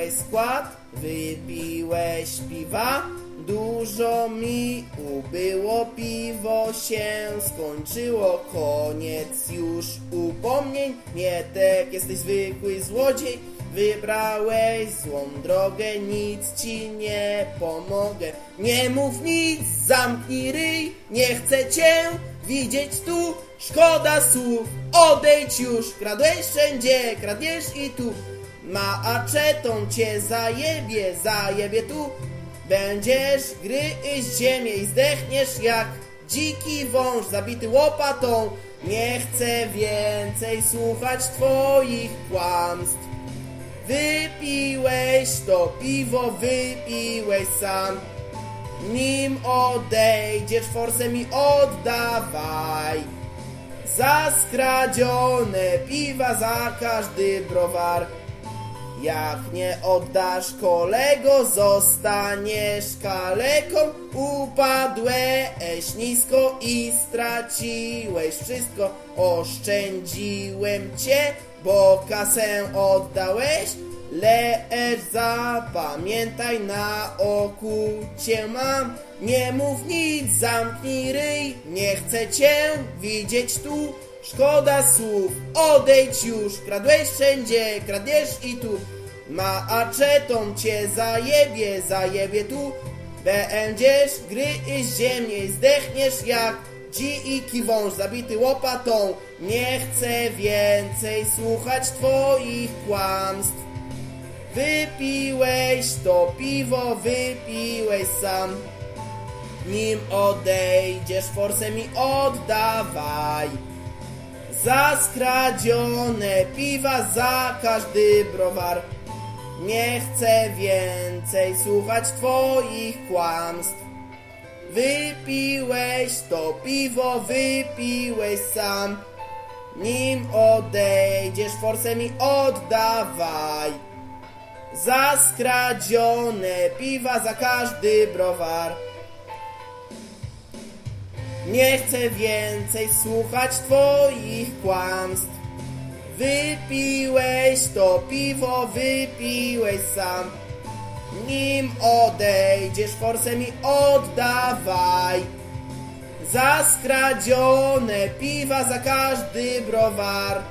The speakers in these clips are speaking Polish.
Opróżniłeś skład, wypiłeś piwa. Dużo mi ubyło, piwo się skończyło. Koniec już upomnień, Mietek, jesteś zwykły złodziej. Wybrałeś złą drogę, nic ci nie pomogę. Nie mów nic, zamknij ryj, nie chcę cię widzieć tu. Szkoda słów, odejdź już. Kradłeś wszędzie, kradniesz i tu Maczetą cię zajebie, zajebie tu. Będziesz gryźć ziemię i zdechniesz jak dziki wąż zabity łopatą. Nie chcę więcej słuchać twoich kłamstw. Wypiłeś to piwo, wypiłeś sam. Nim odejdziesz, forsę mi oddawaj. Za skradzione piwa, za każdy browar Jak nie oddasz kolego, zostaniesz kaleką. Upadłeś nisko i straciłeś wszystko. Oszczędziłem cię, bo kasę oddałeś. Lecz zapamiętaj, na oku cię mam. Nie mów nic, zamknij ryj, nie chcę cię widzieć tu Szkoda słów, odejdź już, kradłeś wszędzie, kradniesz i tu. Maczetą cię zajebie, zajebie tu. Będziesz gryźć ziemię zdechniesz jak dziki wąż zabity łopatą. Nie chcę więcej słuchać twoich kłamstw. Wypiłeś to piwo, wypiłeś sam. Nim odejdziesz, forsę mi oddawaj Za skradzione piwa, za każdy browar. Nie chcę więcej słuchać twoich kłamstw. Wypiłeś to piwo, wypiłeś sam. Nim odejdziesz, forsę mi oddawaj. Za skradzione piwa, za każdy browar Nie chcę więcej słuchać twoich kłamstw. Wypiłeś to piwo, wypiłeś sam. Nim odejdziesz, forsę mi oddawaj. Za skradzione piwa, za każdy browar.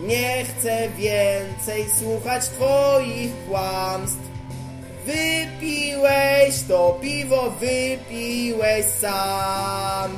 Nie chcę więcej słuchać twoich kłamstw. Wypiłeś to piwo, wypiłeś sam